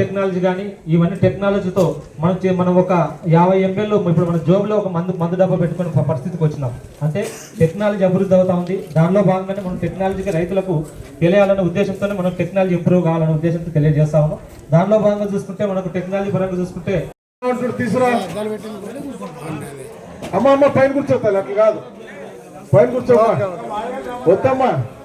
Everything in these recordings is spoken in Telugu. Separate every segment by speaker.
Speaker 1: టెక్నాలజీ కానీ ఇవన్నీ టెక్నాలజీతో మనం మనం ఒక యాభై ఎంఎల్ ఇప్పుడు మన జోబులో ఒక మందు మందు డబ్బా పెట్టుకునే పరిస్థితికి వచ్చినాం. అంటే టెక్నాలజీ అభివృద్ధి అవుతా ఉంది. దానిలో భాగంగానే మనం టెక్నాలజీకి రైతులకు తెలియాలనే ఉద్దేశంతోనే మనం టెక్నాలజీ ఇంప్రూవ్ కావాలనే ఉద్దేశంతో తెలియజేస్తా ఉన్నాం. దానిలో భాగంగా చూసుకుంటే మనకు టెక్నాలజీ పరంగా చూసుకుంటే
Speaker 2: తీసుకురా అమ్మ అమ్మ పైన కూర్చోతా అట్లా కాదు. పైన కూర్చోమ్మా. వద్దమ్మా.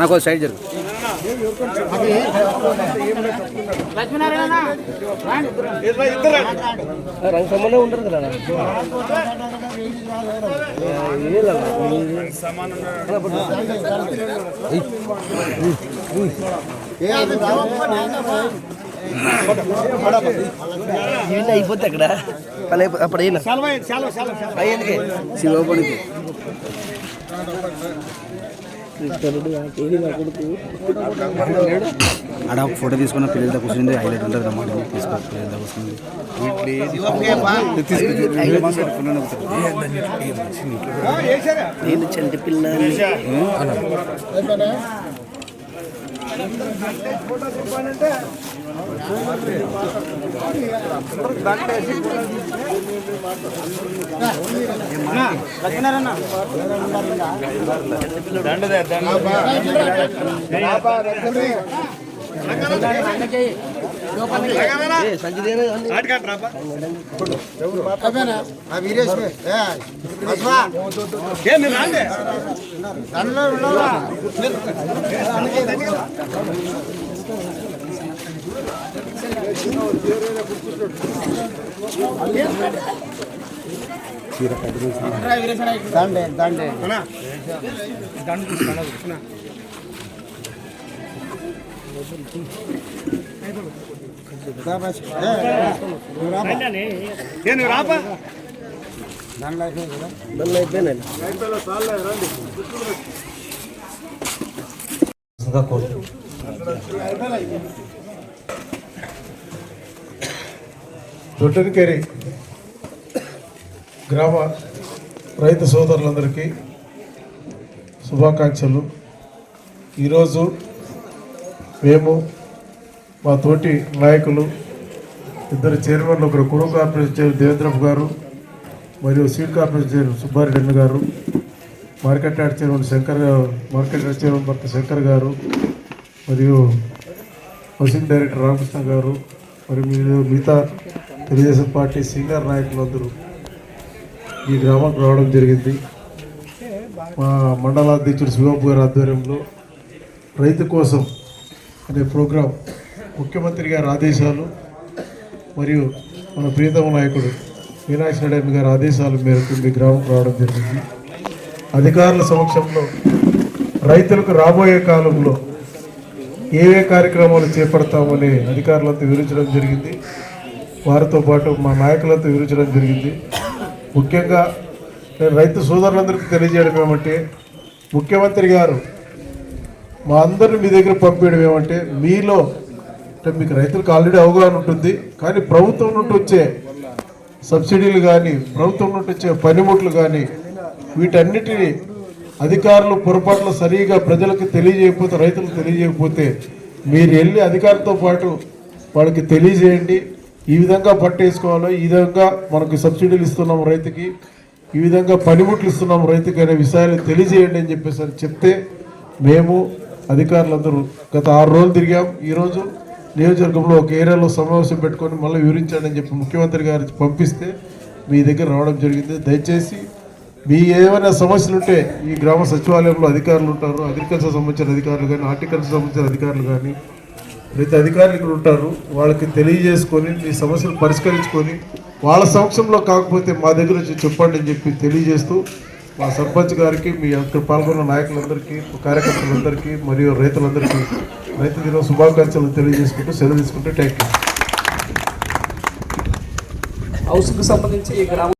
Speaker 3: కొంచెం సైడ్ జరుగు. రంగు సంబంధం ఉంటారు కదా ఏంటి అయిపోతే అక్కడ? అప్పుడు అయినా? అయ్యేందుకే శివపడికి ఆడ ఒక ఫోటో తీసుకున్న పిల్లలతో కూర్చుంది. హైలైట్ ఉంటుంది అన్నమాట. తీసుకో పిల్లలతో కూర్చుంది. నేను చంటి పిల్ల ఫోటోస్
Speaker 4: ఇవ్వాలంటే
Speaker 3: దండదే దండ చీర కట్టుకుంటున్నా
Speaker 4: దాండే దాండే. దాండు దాంట్లో అయిపోయింది కదా
Speaker 1: ఇంకా అయిపోయినాయి
Speaker 2: దొడ్డనికేరి గ్రామ రైతు సోదరులందరికీ శుభాకాంక్షలు. ఈరోజు మేము మా తోటి నాయకులు ఇద్దరు చైర్మన్లు ఒకరు కురు కార్పొరేషన్ చైర్మన్ దేవేంద్రప్ప గారు మరియు సీడ్ కార్పొరేషన్ చైర్మన్ సుబ్బారెడ్డి గారు market yard chairman Shankar market yard chairman భర్త శంకర్ గారు మరియు హౌసింగ్ డైరెక్టర్ రామకృష్ణ గారు మరి మీరు మిగతా తెలుగుదేశం పార్టీ సీనియర్ నాయకులందరూ ఈ గ్రామానికి రావడం జరిగింది. మా మండలాధ్యక్షుడు శివబాబు గారి ఆధ్వర్యంలో రైతు కోసం అనే ప్రోగ్రాం ముఖ్యమంత్రి గారి ఆదేశాలు మరియు మన ప్రియతమ నాయకుడు మీనాక్షి నారాయణ గారి ఆదేశాల మేరకు మీ గ్రామం రావడం జరిగింది. అధికారుల సమక్షంలో రైతులకు రాబోయే కాలంలో ఏవే ఏ కార్యక్రమాలు చేపడతామని అధికారులతో వివరించడం జరిగింది. వారితో పాటు మా నాయకులతో వివరించడం జరిగింది. ముఖ్యంగా నేను రైతు సోదరులందరికీ తెలియజేయడం ఏమంటే ముఖ్యమంత్రి గారు మా అందరిని మీ దగ్గర పంపించడం ఏమంటే మీలో అంటే మీకు రైతులకు ఆల్రెడీ అవగాహన ఉంటుంది కానీ ప్రభుత్వం నుండి వచ్చే సబ్సిడీలు కానీ ప్రభుత్వం నుండి వచ్చే పనిముట్లు కానీ వీటన్నిటిని అధికారులు పొరపాట్లు సరిగా ప్రజలకు తెలియజేయకపోతే రైతులకు తెలియజేయకపోతే మీరు వెళ్ళి అధికారులతో పాటు వాళ్ళకి తెలియజేయండి. ఈ విధంగా పట్టేసుకోవాలో ఈ విధంగా మనకి సబ్సిడీలు ఇస్తున్నాం రైతుకి ఈ విధంగా పనిముట్లు ఇస్తున్నాం రైతుకి అనే విషయాలు తెలియజేయండి అని చెప్పేసి చెప్తే మేము అధికారులందరూ గత ఆరు రోజులు తిరిగాం. ఈరోజు నియోజకవర్గంలో ఒక ఏరియాలో సమావేశం పెట్టుకొని మళ్ళీ వివరించాడని చెప్పి ముఖ్యమంత్రి గారికి పంపిస్తే మీ దగ్గర రావడం జరిగింది. దయచేసి మీ ఏమైనా సమస్యలు ఉంటే ఈ గ్రామ సచివాలయంలో అధికారులు ఉంటారు. అగ్రికల్చర్ సంబంధించిన అధికారులు కానీ హార్టికల్చర్ సంబంధించిన అధికారులు కానీ ప్రతి అధికారులు ఇక్కడ ఉంటారు. వాళ్ళకి తెలియజేసుకొని మీ సమస్యలు పరిష్కరించుకొని వాళ్ళ సమక్షంలో కాకపోతే మా దగ్గర వచ్చి చెప్పండి అని చెప్పి తెలియజేస్తూ మా సర్పంచ్ గారికి మీ పాల్గొన్న నాయకులందరికీ కార్యకర్తలందరికీ మరియు రైతులందరికీ రైతు దిన శుభాకాంక్షలు తెలియజేసుకుంటూ సెలవు తీసుకుంటూ థ్యాంక్ యూ
Speaker 5: హౌస్కు సంబంధించి ఈ గ్రామ